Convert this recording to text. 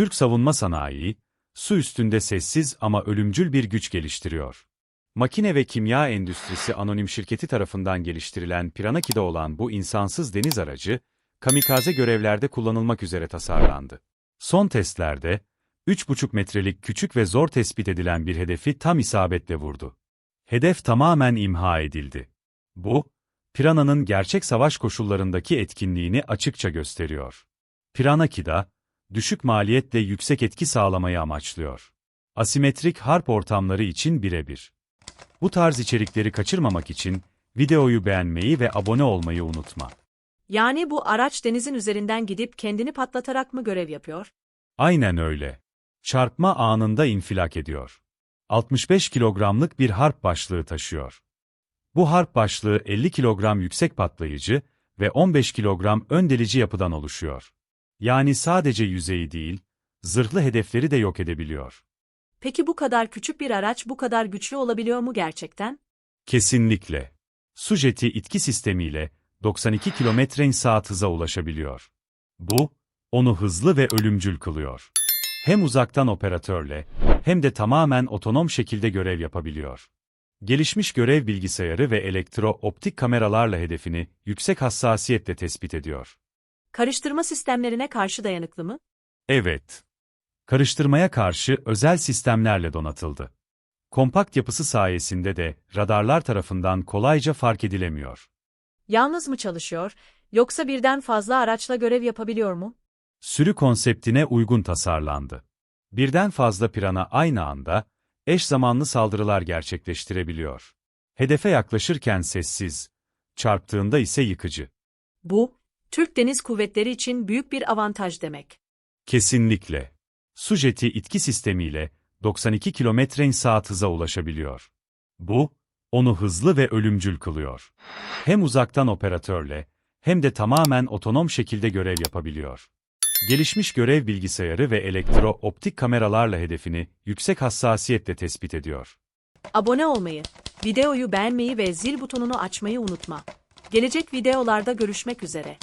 Türk savunma sanayi, su üstünde sessiz ama ölümcül bir güç geliştiriyor. Makine ve Kimya Endüstrisi Anonim Şirketi tarafından geliştirilen Piranhaki'de olan bu insansız deniz aracı, kamikaze görevlerde kullanılmak üzere tasarlandı. Son testlerde, 3,5 metrelik küçük ve zor tespit edilen bir hedefi tam isabetle vurdu. Hedef tamamen imha edildi. Bu, Piranha'nın gerçek savaş koşullarındaki etkinliğini açıkça gösteriyor. Piranha düşük maliyetle yüksek etki sağlamayı amaçlıyor. Asimetrik harp ortamları için birebir. Bu tarz içerikleri kaçırmamak için videoyu beğenmeyi ve abone olmayı unutma. Yani bu araç denizin üzerinden gidip kendini patlatarak mı görev yapıyor? Aynen öyle. Çarpma anında infilak ediyor. 65 kilogramlık bir harp başlığı taşıyor. Bu harp başlığı 50 kilogram yüksek patlayıcı ve 15 kilogram ön delici yapıdan oluşuyor. Yani sadece yüzeyi değil, zırhlı hedefleri de yok edebiliyor. Peki bu kadar küçük bir araç bu kadar güçlü olabiliyor mu gerçekten? Kesinlikle. Su jeti itki sistemiyle 92 km saat hıza ulaşabiliyor. Bu, onu hızlı ve ölümcül kılıyor. Hem uzaktan operatörle, hem de tamamen otonom şekilde görev yapabiliyor. Gelişmiş görev bilgisayarı ve elektro-optik kameralarla hedefini yüksek hassasiyetle tespit ediyor. Karıştırma sistemlerine karşı dayanıklı mı? Evet. Karıştırmaya karşı özel sistemlerle donatıldı. Kompakt yapısı sayesinde de radarlar tarafından kolayca fark edilemiyor. Yalnız mı çalışıyor, yoksa birden fazla araçla görev yapabiliyor mu? Sürü konseptine uygun tasarlandı. Birden fazla pirana aynı anda, eş zamanlı saldırılar gerçekleştirebiliyor. Hedefe yaklaşırken sessiz, çarptığında ise yıkıcı. Bu, Türk Deniz Kuvvetleri için büyük bir avantaj demek. Kesinlikle. Su jeti itki sistemiyle 92 km saat hıza ulaşabiliyor. Bu, onu hızlı ve ölümcül kılıyor. Hem uzaktan operatörle, hem de tamamen otonom şekilde görev yapabiliyor. Gelişmiş görev bilgisayarı ve elektro-optik kameralarla hedefini yüksek hassasiyetle tespit ediyor. Abone olmayı, videoyu beğenmeyi ve zil butonunu açmayı unutma. Gelecek videolarda görüşmek üzere.